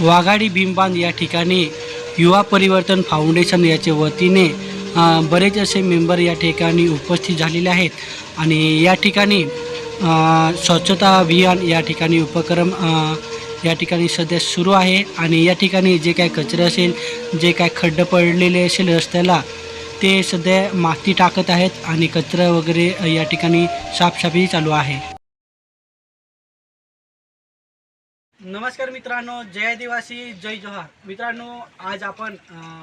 वाघाडी भीमबांध या ठिकाणी युवा परिवर्तन फाउंडेशन याच्या वतीने बरेच असे मेंबर या ठिकाणी उपस्थित झालेले आहेत. आणि या ठिकाणी स्वच्छता अभियान या ठिकाणी उपक्रम या ठिकाणी सध्या सुरू आहे. आणि या ठिकाणी जे काय कचरे असेल जे काय खड्ड पडलेले असेल रस्त्याला ते सध्या माती टाकत आहेत. आणि कचरा वगैरे या ठिकाणी साफसफाई चालू आहे. नमस्कार मित्रांनो जय आदिवासी जय जोहार. मित्रांनो आज आपण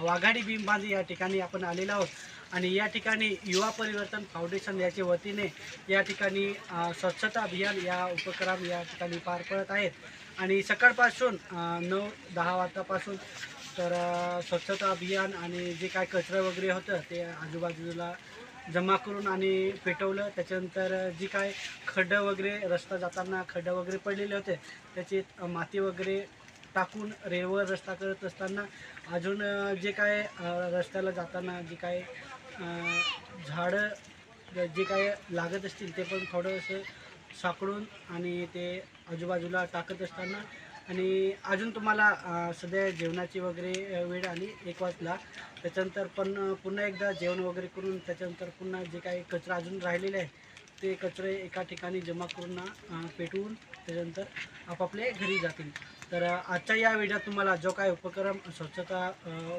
वाघाडी भीमबांध या ठिकाणी आपण आलेलो आहोत आणि या ठिकाणी युवा परिवर्तन फाउंडेशन याच्या वतीने या ठिकाणी स्वच्छता अभियान या उपक्रम या ठिकाणी पार पडत आहेत. आणि सकाळपासून नऊ दहा वाजतापासून तर स्वच्छता अभियान आणि जे काय कचरा वगैरे होतं ते आजूबाजूला जमा करून आणि पेटवलं. त्याच्यानंतर जी काय खड्डं वगैरे रस्ता जाताना खड्डं वगैरे पडलेले होते त्याची माती वगैरे टाकून रेवर रस्ता करत असताना अजून जे काय रस्त्याला जाताना जे काय झाडं जे काय लागत असतील ते पण थोडंसं साकडून आणि ते आजूबाजूला टाकत असताना आणि अजून तुम्हाला सध्या जेवणाची वगैरे वेळ आली एक वाजला. त्याच्यानंतर पण पुन्हा एकदा जेवण वगैरे करून त्याच्यानंतर पुन्हा जे काही कचरा अजून राहिलेले आहे ते कचरे एका ठिकाणी जमा करून पेटवून त्याच्यानंतर आपापले घरी जातील. तर आजच्या या व्हिडिओत तुम्हाला जो काय उपक्रम स्वच्छता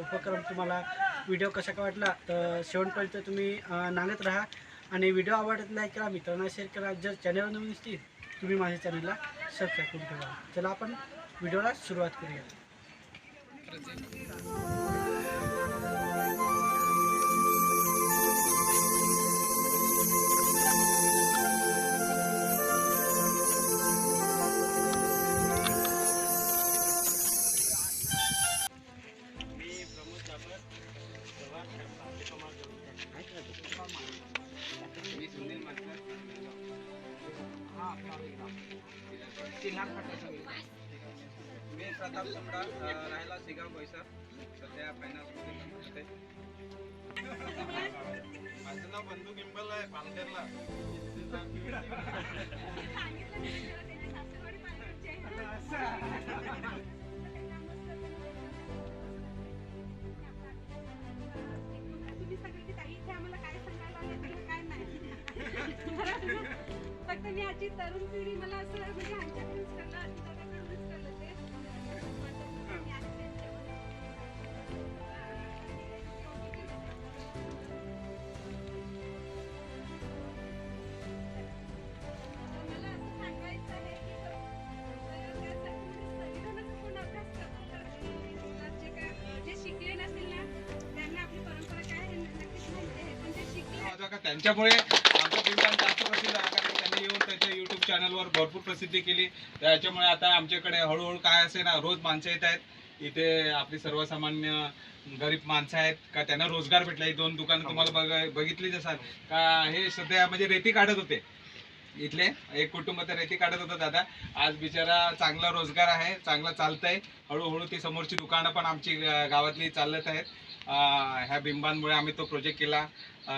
उपक्रम तुम्हाला व्हिडिओ कसा काय वाटला तर शेवटपर्यंत तुम्ही नांगत राहा. आणि व्हिडिओ आवडत लाईक करा मित्रांना शेअर करा. जर चॅनल नवीन असतील तुम्ही माझ्या चॅनलला सबस्क्राईब करून ठेवा. चला आपण व्हिडिओला सुरुवात करूया. राहायला शिगाव बोईसर सध्या फायनान्समध्ये काम करते माझं नाव बंधू गिंबल आहे पालघरला तुम्ही सगळी ताई इथे आम्हाला काय सांगायला आले तर काय नाही फक्त मी आजची तरुण पिढी मला असं म्हणजे ह्यांच्याकडूनच त्यांच्यामुळे आमचा पिंपळ जास्त प्रसिद्ध आहे कारण त्यांनी येऊन त्याच्या युट्यूब चॅनलवर भरपूर प्रसिद्धी केली. त्याच्यामुळे आता आमच्याकडे हळूहळू काय असे ना रोज माणसं येत आहेत. इथे आपली सर्वसामान्य गरीब माणसं आहेत. का त्यांना रोजगार भेटला. ही दोन दुकानं तुम्हाला बघ बघितलीच असाल. का हे सध्या म्हणजे रेती काढत होते. इथले. एक कुटुंब तर रेती काढत होतं दादा. आज बिचारा चांगला रोजगार आहे चांगला चालतंय. हळूहळू ती समोरची दुकानं पण आमची गावातली चालत आहेत. ह्या बिंबांमुळे आम्ही तो प्रोजेक्ट केला.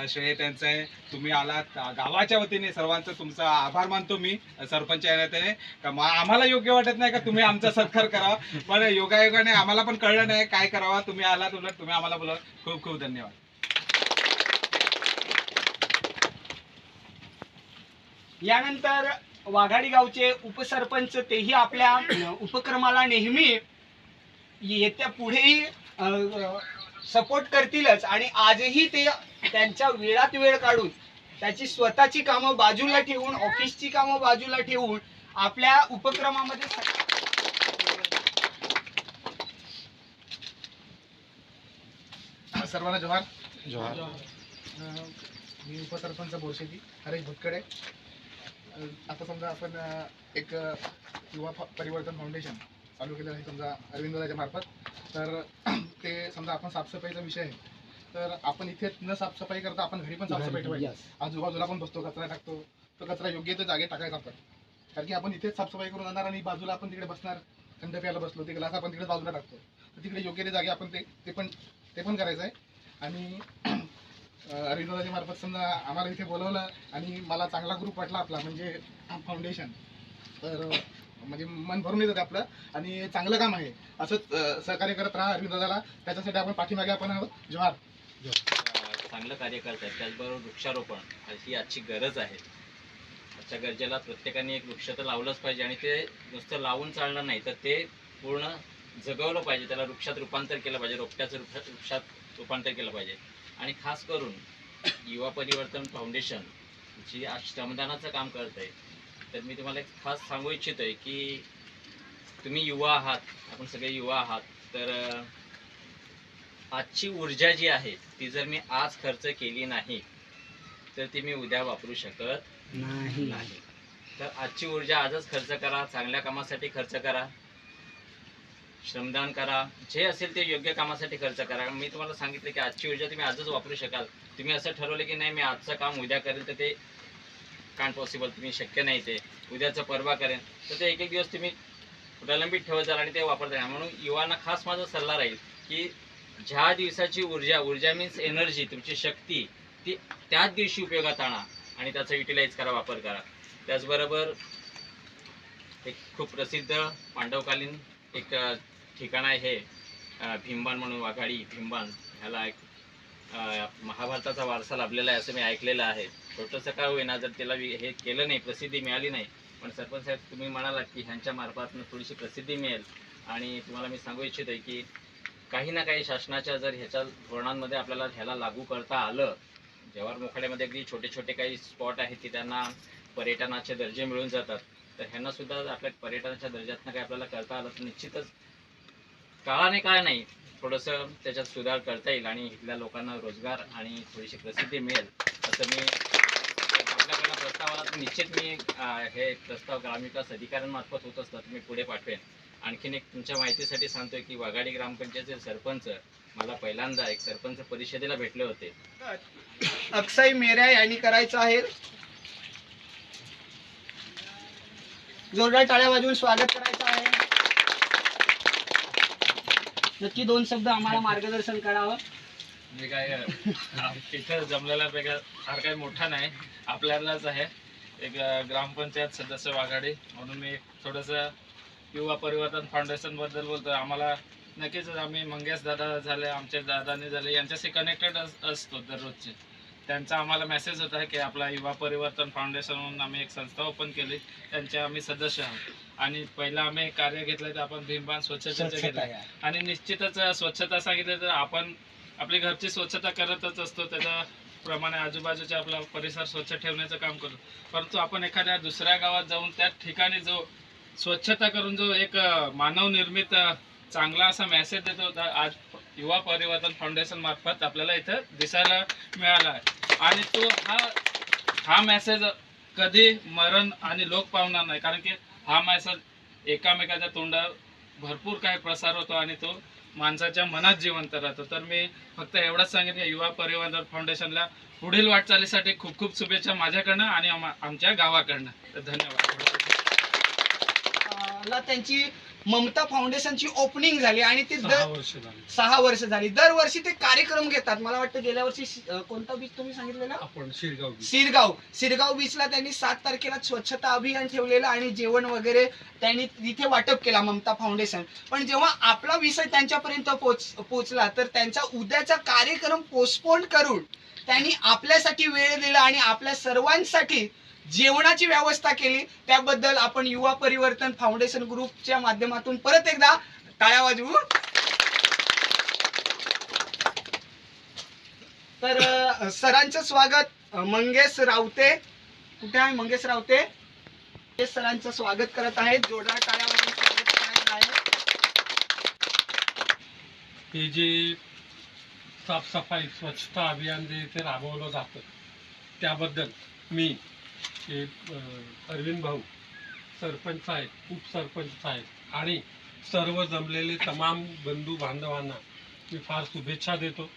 श्रेय त्यांचं आहे. तुम्ही आलात. गावाच्या वतीने सर्वांचं तुमचा आभार मानतो मी. सरपंच येण्याने त्याने. का आम्हाला योग्य वाटत नाही का तुम्ही आमचा सत्कार करावा? पण योगायोगाने आम्हाला पण कळलं नाही. काय करावा? तुम्ही आलात उलट. तुम्ही आम्हाला बोला खूप खूप धन्यवाद. यानंतर वाघाडी गावचे उपसरपंच तेही आपल्या उपक्रमाला नेहमी येत्या पुढेही सपोर्ट करतीलच. आणि आजही ते त्यांच्या वेळात वेळ काढून त्याची स्वतःची कामं बाजूला ठेवून ऑफिसची कामं बाजूला ठेवून आपल्या उपक्रमामध्ये सर्वांना जोहार. जोहार. मी उपसरपंच बोरशेती हरेश भुतकडे आता समजा आपण एक युवा परिवर्तन फाउंडेशन चालू केलं आहे समजा अरविंदराच्या मार्फत. तर ते समजा आपण साफसफाईचा विषय आहे. तर आपण इथे न साफसफाई करता आपण घरी पण साफसफाई ठेवायची. आजूबाजूला पण बसतो कचरा टाकतो. तो कचरा योग्य त्या जागेत टाकायचा आपण. कारण की आपण इथेच साफसफाई करून जाणार आणि बाजूला आपण तिकडे बसणार थंड प्यायला बसलो ते ग्लास आपण तिकडे बाजूला टाकतो. तर तिकडे योग्य त्या जागे आपण ते ते पण ते पण करायचं आहे. आणि अरविंदाच्या मार्फत समजा आम्हाला इथे बोलवलं आणि मला चांगला ग्रुप वाटला आपला म्हणजे फाउंडेशन तर म्हणजे मन भरून येतात आपलं आणि चांगलं काम आहे. असंच सहकार्य करत राहा अरविंद त्याच्यासाठी आपण पाठीमागे आपण आहोत. जोहार. चांगलं कार्य करतात त्याचबरोबर वृक्षारोपण अशी आजची गरज आहे. आजच्या गरजेला प्रत्येकाने एक वृक्ष तर लावलंच पाहिजे आणि ते नुसतं लावून चालणार नाही तर ते पूर्ण जगवलं पाहिजे. त्याला वृक्षात रूपांतर केलं पाहिजे. रोपट्याचं वृक्षात रूपांतर केलं पाहिजे. आणि खास करून युवा परिवर्तन फाउंडेशन जी आज श्रमदानाचं काम करत आहे तर मी तुम्हाला एक खास सांगू इच्छितो आहे की तुम्ही युवा आहात आपण सगळे युवा आहात तर आजची ऊर्जा जी आहे ती जर मी आज खर्च केली नाही तर ती मी उद्या वापरू शकत नाही. नाही. तर आजची ऊर्जा आजच खर्च करा चांगल्या कामासाठी खर्च करा. श्रमदान करा. जे असेल ते योग्य कामासाठी खर्च करा. मी तुम्हाला सांगितलं की आजची ऊर्जा तुम्ही आजच वापरू शकाल. तुम्ही असं ठरवलं की नाही मी आजचं काम उद्या करेल तर ते कान पॉसिबल तुम्ही शक्य नाही ते. उद्याचं परवा करेन. तर ते एक एक दिवस तुम्ही प्रलंबित ठेवत जाल आणि ते वापरता येणार म्हणून युवांना खास माझा सल्ला राहील की ज्या दिवसाची ऊर्जा ऊर्जा मीन्स एनर्जी तुमची शक्ती ती त्याच दिवशी उपयोगात आणा आणि त्याचा युटिलाइज करा वापर करा. त्याचबरोबर एक खूप प्रसिद्ध पांडवकालीन एक ठिकाण आहे हे. भीमबान म्हणून वाघाडी भीमबाण ह्याला एक महाभारताचा वारसा लाभलेला आहे असं मी ऐकलेलं आहे. छोटंसं का होईना जर त्याला हे केलं नाही प्रसिद्धी मिळाली नाही पण सरपंच साहेब तुम्ही म्हणालात की ह्यांच्या मार्फतनं थोडीशी प्रसिद्धी मिळेल. आणि तुम्हाला मी सांगू इच्छितो आहे की काही ना काही शासनाच्या जर ह्याच्या धोरणांमध्ये आपल्याला ह्याला लागू करता आलं जव्हार मोखाड्यामध्ये अगदी छोटे छोटे काही स्पॉट आहेत की त्यांना पर्यटनाचे दर्जे मिळून जातात तर ह्यांनासुद्धा आपल्या पर्यटनाच्या दर्जातनं काही आपल्याला करता आलं तर निश्चितच काळाने काय नाही थोडंसं त्याच्यात सुधार करता येईल आणि इथल्या लोकांना रोजगार आणि थोडीशी प्रसिद्धी मिळेल. असं मी आपल्याकडनं प्रस्तावाला निश्चित मी हे प्रस्ताव ग्रामविकास अधिकाऱ्यांमार्फत होत असतात मी पुढे पाठवेन. आणखीन एक तुमच्या माहितीसाठी सांगतोय की वाघाडी ग्रामपंचायतचे सरपंच मला पहिल्यांदा एक सरपंच परिषदेला भेटले होते. अक्षय मेऱ्या यांनी करायचं आहे. जोरदार टाळ्या बाजून स्वागत करायचं आहे नक्की दोन शब्द आम्हाला मार्गदर्शन करावं. म्हणजे काय तिथं जमलेला वेगळा फार काही मोठा नाही. आपल्यालाच आहे. एक ग्रामपंचायत सदस्य वाघाडी म्हणून मी थोडस युवा परिवर्तन फाउंडेशनबद्दल बोलतो आम्हाला नक्कीच आम्ही मंगेश दादा झाले आमचे दादाने झाले यांच्याशी कनेक्टेड असतो दररोजचे. त्यांचा आम्हाला मेसेज होता की आपला युवा परिवर्तन फाउंडेशन म्हणून आम्ही एक संस्था ओपन केली. त्यांचे आम्ही सदस्य आहोत. आणि पहिलं आम्ही कार्य घेतलं तर आपण भीमबान स्वच्छतेचं स्वच्छता. घेतलं. आणि निश्चितच स्वच्छता सांगितलं तर आपण आपली घरची स्वच्छता करतच असतो. त्याच्या प्रमाणे आजूबाजूचा आपला परिसर स्वच्छ ठेवण्याचं काम करतो. परंतु आपण एखाद्या दुसऱ्या गावात जाऊन त्या ठिकाणी जो स्वच्छता करून जो एक अ, मानव निर्मित अ, चांगला असा मेसेज देतो आज युवा परिवर्तन फाउंडेशन मार्फत आपल्याला इथं दिसायला मिळाला आहे. आणि तो हा हा मेसेज कधी मरण आणि लोक पावणार नाही. कारण की हा मॅसेज एकामेकाच्या तोंडावर भरपूर काही प्रसार होतो आणि तो माणसाच्या मनात जिवंत राहतो. तर मी फक्त एवढंच सांगेन की युवा परिवर्तन फाउंडेशनला पुढील वाटचालीसाठी खूप खूप शुभेच्छा माझ्याकडनं आणि आमच्या गावाकडनं. तर धन्यवाद. त्यांची ममता फाउंडेशनची ओपनिंग झाली आणि ते दर- वर्ष झाली. सहा वर्ष झाली. दरवर्षी ते कार्यक्रम घेतात. मला वाटतं गेल्या वर्षी शि- अं, कोणता बीच तुम्ही सांगितलेला? आपण शिरगाव सिरगाव सिरगाव बीचला त्यांनी सात तारखेला स्वच्छता अभियान ठेवलेलं आणि जेवण वगैरे त्यांनी तिथे वाटप केला ममता फाउंडेशन. पण जेव्हा आपला विषय त्यांच्यापर्यंत पोच पोचला तर त्यांचा उद्याचा कार्यक्रम पोस्टपोन करून त्यांनी आपल्यासाठी वेळ दिला आणि आपल्या सर्वांसाठी जेवणाची व्यवस्था केली. त्याबद्दल आपण युवा परिवर्तन फाउंडेशन ग्रुपच्या माध्यमातून परत एकदा टाळ्या वाजवू. तर सरांचं स्वागत. मंगेश रावते. कुठे आहे मंगेश रावते? मंगेश सरांचं स्वागत करत आहेत. जोरदार टाळ्या वाजवून स्वागत आहे हे जे साफसफाई स्वच्छता अभियान जे इथे राबवलं जातं त्याबद्दल मी हे अरविंद भाऊ सरपंच साहेब उपसरपंच साहेब आणि सर्व जमलेले तमाम बंधू बांधवांना मी फार शुभेच्छा देतो.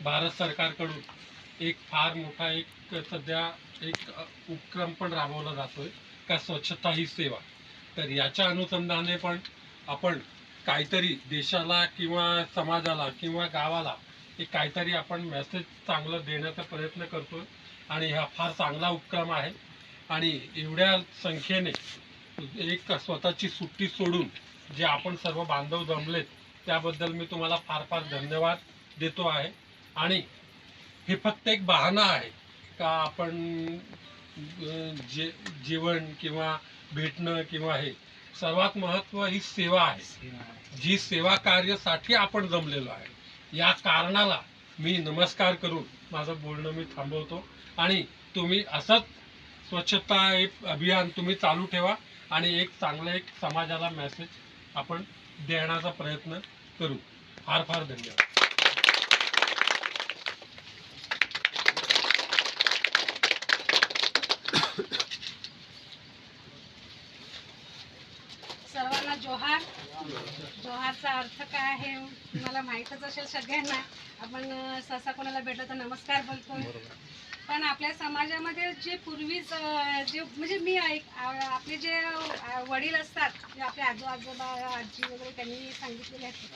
भारत सरकारकडून एक फार मोठा एक सध्या एक उपक्रम पण राबवला जातो आहे का स्वच्छता ही सेवा. तर याच्या अनुषंगाने पण आपण काहीतरी देशाला किंवा समाजाला किंवा गावाला एक काहीतरी आपण मेसेज चांगलं देण्याचा प्रयत्न करतो आणि हा फार चांगला उपक्रम आहे. आणि एवढ्या संख्येने एक स्वतःची सुट्टी सोडून जे आपण सर्व बांधव जमलेत त्याबद्दल मी तुम्हाला फार फार धन्यवाद देतो आहे. आणि हे फक्त एक बहाणा आहे का आपण जे जेवण किंवा भेटणं किंवा हे सर्वात महत्त्व ही सेवा आहे. जी सेवा कार्यासाठी आपण जमलेलो आहे. या कारणाला मी नमस्कार करून माझं बोलणं मी थांबवतो. आणि तुम्ही असंच स्वच्छता एक अभियान तुम्ही चालू ठेवा आणि एक चांगला एक समाजाला मेसेज आपण देण्याचा प्रयत्न करू. फार फार धन्यवाद. सर्वांना जोहार. जोहारचा अर्थ काय आहे मला माहीतच असेल सगळ्यांना. आपण सहसा कोणाला भेटलं तर नमस्कार बोलतो पण आपल्या समाजामध्ये जे पूर्वीच जे म्हणजे मी ऐक आपले जे वडील असतात जे आपले आजो आजोबा आजी वगैरे त्यांनी सांगितलेले आहेत.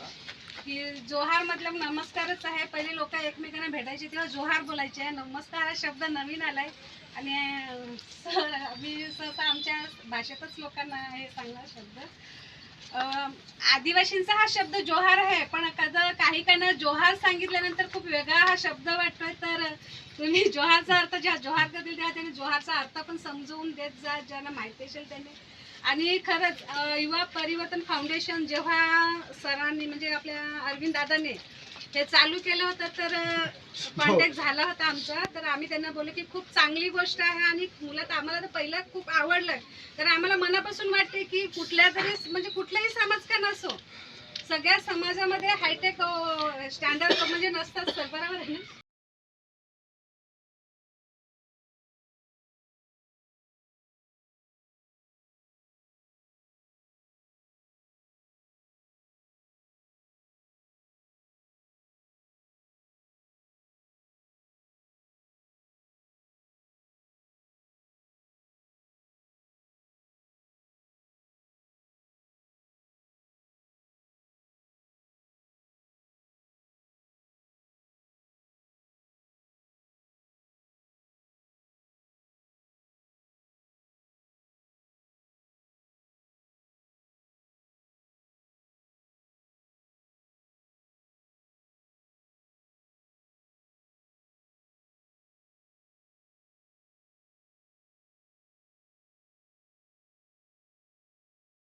की जोहार मतलब नमस्कारच आहे. पहिले लोक एकमेकांना भेटायचे तेव्हा जोहार बोलायचे. नमस्कार हा शब्द नवीन आलाय. आणि मी सहसा आमच्या भाषेतच लोकांना हे सांगणार शब्द. आदिवासींचा हा शब्द जोहार आहे पण कदा काही काना जोहार सांगितल्यानंतर खूप वेगळा हा शब्द वाटतोय. तर तुम्ही जोहारचा अर्थ ज्या जोहार करतील त्या त्यांनी जोहारचा अर्थ पण समजवून देत जा ज्यांना माहिती असेल त्यांनी. आणि खरंच युवा परिवर्तन फाउंडेशन जेव्हा सरांनी म्हणजे आपल्या अरविंद दादाने हे चालू केलं होतं तर कॉन्टॅक्ट झाला होता आमचा. तर आम्ही त्यांना बोललो की खूप चांगली गोष्ट आहे आणि मुलात आम्हाला तर पहिलं खूप आवडलं. तर आम्हाला मनापासून वाटते की कुठल्या तरी म्हणजे कुठलाही समाज का नसो सगळ्या समाजामध्ये हायटेक स्टँडर्ड म्हणजे नसतात सर. बरोबर आहे ना?